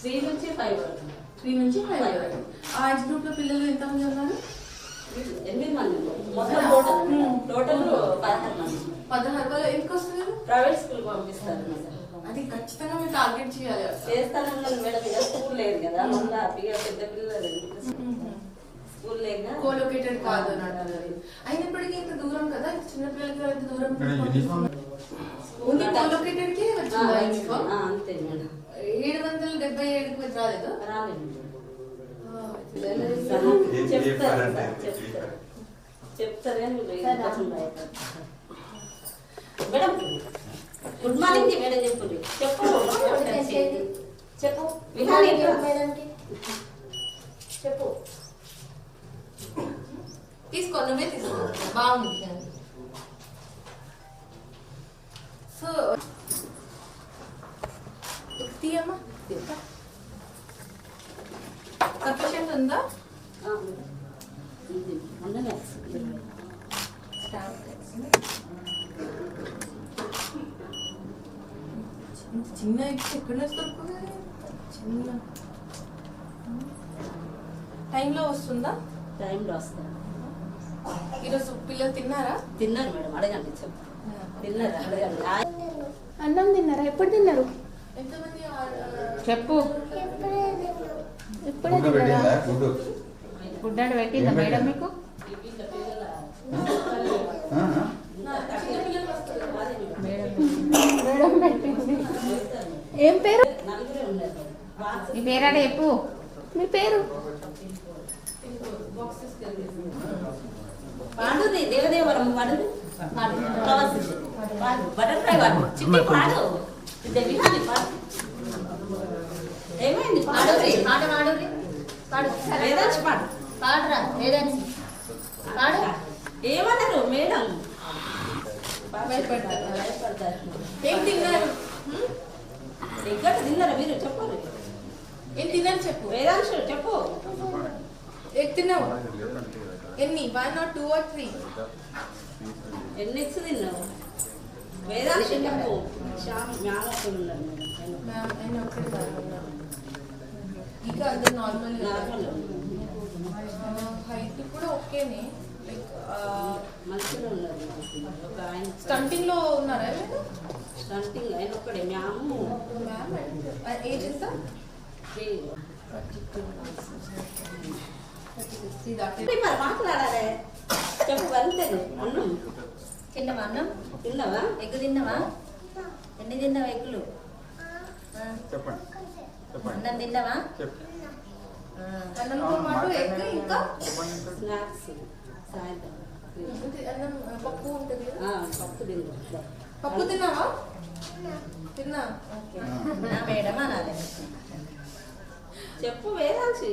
Three నుంచి five వరకు. Three నుంచి ఫైవ్ వరకు. ఆ ఏజ్ గ్రూప్లో పిల్లలు ఎంతమంది ఉన్నారు? ఎనిమిది మంది మొత్తం టోటల్ టోటల్ పదహారు మంది పదహారు వాళ్ళు ఎందుకు వస్తున్నారు? ప్రైవేట్ స్కూల్ పంపిస్తారు మేడం అది ఖచ్చితంగా మీరు టార్గెట్ చేయాలి చేస్తాను మేడం ఇక స్కూల్ లేదు కదా? మళ్ళీ హ్యాపీగా పెద్ద పిల్లలు స్కూల్. లేక కోలొకేటెడ్ కాదు? అని అంటారు అది. అయినప్పటికీ ఇంత దూరం కదా? చిన్న పిల్లలకి ఇంత దూరం ఓన్లీ కోలొకేటెడ్కి వచ్చిందా అంతే మేడం. ఏడు వందల డెబ్బై ఏడుకు వచ్చి రాలేదు? మేడం గుడ్ మార్నింగ్ మేడం చెప్పు చెప్పు చెప్పు విహారీ చెప్పు తీసుకో నువ్వే తీసుకో. బాగుంది. సో తీయమ్మా సఫిషియంట్ ఉందా. చిన్న ఎక్కడ చిన్న. టైంలో వస్తుందా? టైంలో వస్తాను. ఈరోజు పిల్లలు తిన్నారా? తిన్నారు మేడం. అడగండి చెప్పు. తిన్నారు? అడగండి. అన్నం తిన్నారా? ఎప్పుడు తిన్నారు? చెప్పు. ఇప్పుడే తిన్నారా? పెట్టిందా? మేడం? మీకు? మేడం పెట్టింది. ఏం పేరు? నీ పేరాడే చెప్పు. మీ పేరు? దేవదేవరం పాడు. బటర్ఫ్లై పాడు. చిట్టి పాడు. విహారీ పాడు ఏమైంది పాడు పాట పాడు పాడు వేదాంశ్ పాడు పాడరా వేదాంశి పాడు ఏమన్నారు మేడం ఏం తిన్నారు? ఎక్కడ తిన్నారా మీరు చెప్పాలి ఏం తిన్నారు చెప్పు వేదాంశ్ చెప్పు ఏం తిన్నావు ఎన్ని one or two or three ఎన్ని ఇచ్చి తిన్నావు మ్యామ్ నేను ఒక్కటి కాదు ఇక అందరు నార్మల్ నార్మల్ హైట్ కూడా ఓకేనే లైక్ మంచిగా ఉన్నారు స్టంటింగ్లో ఉన్నారా స్టంటింగ్ ఆయన ఒక్కడే. మ్యాము. మ్యామ్ ఏజ్ ఎంత? మాట్లాడాలి చెప్పు వెళ్తాను అన్నం. తిన్నావా అన్నం? తిన్నావా? ఎగ్గు తిన్నావా? ఎన్ని తిన్నావా ఎగ్గులు? చెప్పండి. చెప్పండి. అన్నం తిన్నావా? అన్నంతో పాటు ఎగ్ ఇంకా? స్నాక్స్ సాయంత్రం. ఇది అన్నం పప్పు ఉంటుంది పప్పు తింటాం పప్పు తిన్నావా? తిన్నా. నా మేడం అనాలి. చెప్పు వేదాల్సి